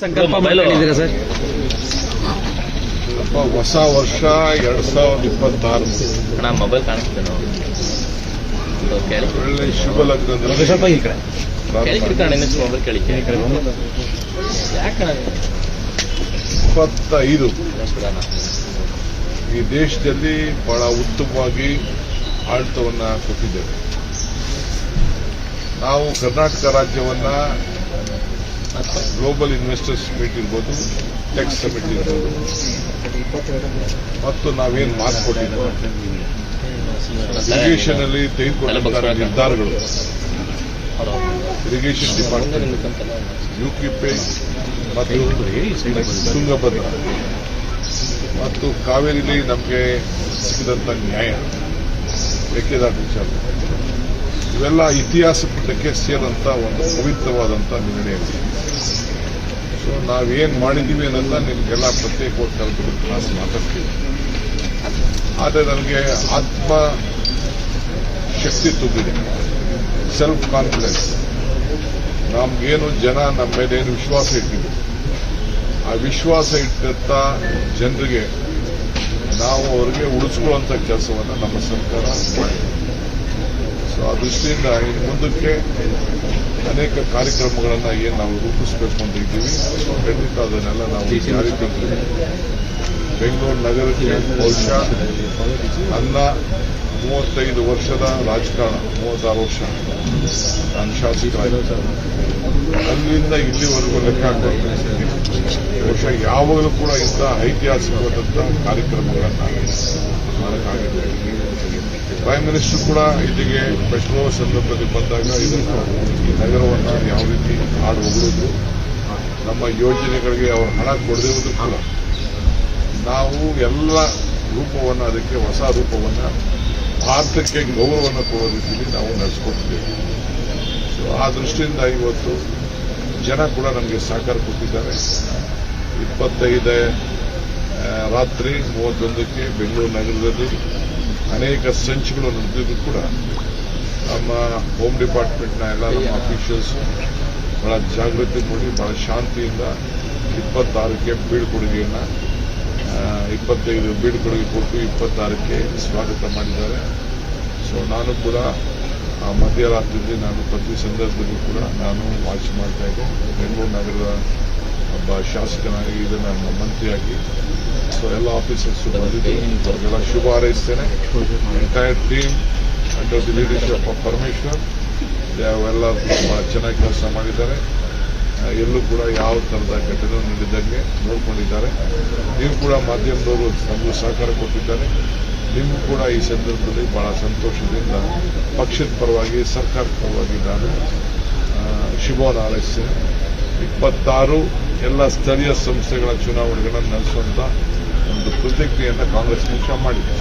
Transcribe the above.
ಸಂಕಲ್ಪ ಮಾಡಿದ್ದೀರಾ ಸರ್? ಸ್ವಲ್ಪ ಹೊಸ ವರ್ಷ ಎರಡ್ ಸಾವಿರದ ಇಪ್ಪತ್ತಾರು. ಅಣ್ಣ ಮೊಬೈಲ್ ಕಾಣಿಸ್ತೇನೆ ಒಳ್ಳೆ ಶುಭ ಲಗ್ನ ಸ್ವಲ್ಪ ಈ ಕಡೆ. ಕೇಳಿ ಕಣ ಮೊಬೈಲ್ ಕೇಳಿ. ಯಾಕೆ ಇಪ್ಪತ್ತೈದು. ಈ ದೇಶದಲ್ಲಿ ಬಹಳ ಉತ್ತಮವಾಗಿ ಆಡಳಿತವನ್ನ ಕೊಟ್ಟಿದ್ದೇವೆ. ನಾವು ಕರ್ನಾಟಕ ರಾಜ್ಯವನ್ನ ಗ್ಲೋಬಲ್ ಇನ್ವೆಸ್ಟರ್ಸ್ ಮೀಟ್ ಇರ್ಬೋದು ಟೆಕ್ಸ್ ಸಮಿಟ್ ಇರ್ಬೋದು ಮತ್ತು ನಾವೇನು ಮಾತು ಕೊಟ್ಟಿದ್ದೇವೆ ಇರಿಗೇಷನ್ ಅಲ್ಲಿ ತೆಗೆದುಕೊಂಡ ನಿರ್ಧಾರಗಳು ಇರಿಗೇಷನ್ ಡಿಪಾರ್ಟ್ಮೆಂಟ್ ಯುಕಿಪೆ ಮತ್ತು ತುಂಗಭದ್ರ. ಮತ್ತು ಕಾವೇರಿಲಿ ನಮಗೆ ಸಿಕ್ಕಿದಂಥ ನ್ಯಾಯ. ಮೇಕೆದಾಟು ವಿಚಾರ. ಇವೆಲ್ಲ ಇತಿಹಾಸ ಪುಟಕ್ಕೆ ಸೇರಿದಂಥ ಒಂದು ಪವಿತ್ರವಾದಂಥ ನಿರ್ಣಯ ಸೊ ನಾವೇನು ಮಾಡಿದ್ದೀವಿ ಅನ್ನೋದನ್ನ ನಿಮಗೆಲ್ಲ ಪ್ರತ್ಯೇಕವಾಗಿ ಕರೆದುಬಿಟ್ಟು ನಾನು ಮಾತಾಡ್ತೀನಿ. ಆದರೆ ನನಗೆ ಆತ್ಮ ಶಕ್ತಿ ತುಂಬಿದೆ. ಸೆಲ್ಫ್ ಕಾನ್ಫಿಡೆನ್ಸ್ ನಮ್ಗೇನು ಜನ ನಮ್ಮ ಮೇಲೆ ಏನು ವಿಶ್ವಾಸ ಇಟ್ಟಿದ್ರು ಆ ವಿಶ್ವಾಸ ಇಟ್ಟಂತ ಜನರಿಗೆ ನಾವು ಅವರಿಗೆ ಉಳಿಸ್ಕೊಳ್ಳುವಂತ ಕೆಲಸವನ್ನು ನಮ್ಮ ಸರ್ಕಾರ ಮಾಡಿದೆ. ಸೊ ಆ ದೃಷ್ಟಿಯಿಂದ ಇನ್ನು ಮುಂದಕ್ಕೆ ಅನೇಕ ಕಾರ್ಯಕ್ರಮಗಳನ್ನು ಏನು ನಾವು ರೂಪಿಸಬೇಕು ಅಂತ ಇದ್ದೀವಿ. ಖಂಡಿತ ಅದನ್ನೆಲ್ಲ ನಾವು ಜಾರಿ ಬೆಂಗಳೂರು ನಗರಕ್ಕೆ ಬಹುಶಃ ನನ್ನ ಮೂವತ್ತೈದು ವರ್ಷದ ರಾಜಕಾರಣ, ಮೂವತ್ತಾರು ವರ್ಷ ನಾನು ಶಾಸಕ. ಅಲ್ಲಿಂದ ಇಲ್ಲಿವರೆಗೂ ಲೆಕ್ಕ ಹಾಕಬೇಕು. ಬಹುಶಃ ಯಾವಾಗಲೂ ಕೂಡ ಇಂಥ ಐತಿಹಾಸಿಕವಾದಂಥ ಕಾರ್ಯಕ್ರಮಗಳನ್ನು ಮಾಡಕ್ಕಾಗಿದೆ ಪ್ರೈಮ್ ಮಿನಿಸ್ಟರ್ ಕೂಡ ಇಲ್ಲಿಗೆ ಮೆಟ್ರೋ ಸಂದರ್ಭದಲ್ಲಿ ಬಂದಾಗ ಇದನ್ನು ಈ ನಗರವನ್ನು ಯಾವ ರೀತಿ ಹಾಡು ಹೊಗಳಿದ್ರು, ನಮ್ಮ ಯೋಜನೆಗಳಿಗೆ ಅವರು ಹಣ ಕೊಡದಿರುವುದು ಕೂಡ. ನಾವು ಎಲ್ಲ ರೂಪವನ್ನು, ಅದಕ್ಕೆ ಹೊಸ ರೂಪವನ್ನು ಭಾರತಕ್ಕೆ ಗೌರವವನ್ನು ಕೊಡೋ ರೀತಿಯಲ್ಲಿ ನಾವು ನಡೆಸ್ಕೊಟ್ಟಿದ್ದೇವೆ ಸೊ ಆ ದೃಷ್ಟಿಯಿಂದ ಇವತ್ತು ಜನ ಕೂಡ ನಮಗೆ ಸಹಕಾರ ಕೊಟ್ಟಿದ್ದಾರೆ. ಇಪ್ಪತ್ತೈದು ರಾತ್ರಿ ಮೂವತ್ತೊಂದಕ್ಕೆ ಬೆಂಗಳೂರು ನಗರದಲ್ಲಿ ಅನೇಕ ಸಂಚುಗಳು ನಡೆದಿದ್ರು ಕೂಡ ನಮ್ಮ ಹೋಮ್ ಡಿಪಾರ್ಟ್ಮೆಂಟ್ನ ಎಲ್ಲ ನಮ್ಮ ಅಫಿಷಿಯಲ್ಸ್ ಬಹಳ ಜಾಗೃತಿ ಮಾಡಿ, ಬಹಳ ಶಾಂತಿಯಿಂದ ಇಪ್ಪತ್ತಾರಕ್ಕೆ ಬೀಳ್ಕೊಡುಗೆಯನ್ನು ಇಪ್ಪತ್ತೈದು ಬೀಳ್ಕೊಡುಗೆ ಕೊಟ್ಟು ಇಪ್ಪತ್ತಾರಕ್ಕೆ ಸ್ವಾಗತ ಮಾಡಿದ್ದಾರೆ. ಸೊ ನಾನು ಕೂಡ ಮಧ್ಯರಾತ್ರಿಯಲ್ಲಿ ನಾನು ಪ್ರತಿ ಸಂದರ್ಭದಲ್ಲೂ ಕೂಡ ನಾನು ವಾಚ್ ಮಾಡ್ತಾ ಇದ್ದೆ. ಬೆಂಗಳೂರು ನಗರದ ಒಬ್ಬ ಶಾಸಕನಾಗಿ ಇದನ್ನು ನಮ್ಮ ಮಂತ್ರಿಯಾಗಿ ಸೊ ಎಲ್ಲ ಆಫೀಸರ್ಸ್ ಬಂದಿದ್ದು, ಅವ್ರಿಗೆಲ್ಲ ಶುಭ ಹಾರೈಸ್ತೇನೆ entire team under the leadership of Parameshwar ಎಲ್ಲ ಭಾಳ ಚೆನ್ನಾಗಿ ಕೆಲಸ ಮಾಡಿದ್ದಾರೆ. ಎಲ್ಲೂ ಕೂಡ ಯಾವ ಥರದ ಘಟನೆ ನೀಡಿದ್ದಂಗೆ ನೋಡ್ಕೊಂಡಿದ್ದಾರೆ. ನೀವು ಕೂಡ ಮಾಧ್ಯಮದವರು ನಮಗೂ ಸಹಕಾರ ಕೊಟ್ಟಿದ್ದಾರೆ. ನಿಮಗೂ ಕೂಡ ಈ ಸಂದರ್ಭದಲ್ಲಿ ಬಹಳ ಸಂತೋಷದಿಂದ ಪಕ್ಷದ ಪರವಾಗಿ, ಸರ್ಕಾರದ ಪರವಾಗಿ ನಾನು ಶುಭವನ್ನು ಇಪ್ಪತ್ತಾರು ಎಲ್ಲ ಸ್ಥಳೀಯ ಸಂಸ್ಥೆಗಳ ಚುನಾವಣೆಗಳನ್ನು ನಡೆಸುವಂತ ಒಂದು ಪ್ರತಿಜ್ಞೆಯನ್ನು ಕಾಂಗ್ರೆಸ್ ಪಕ್ಷ ಮಾಡಿದೆ.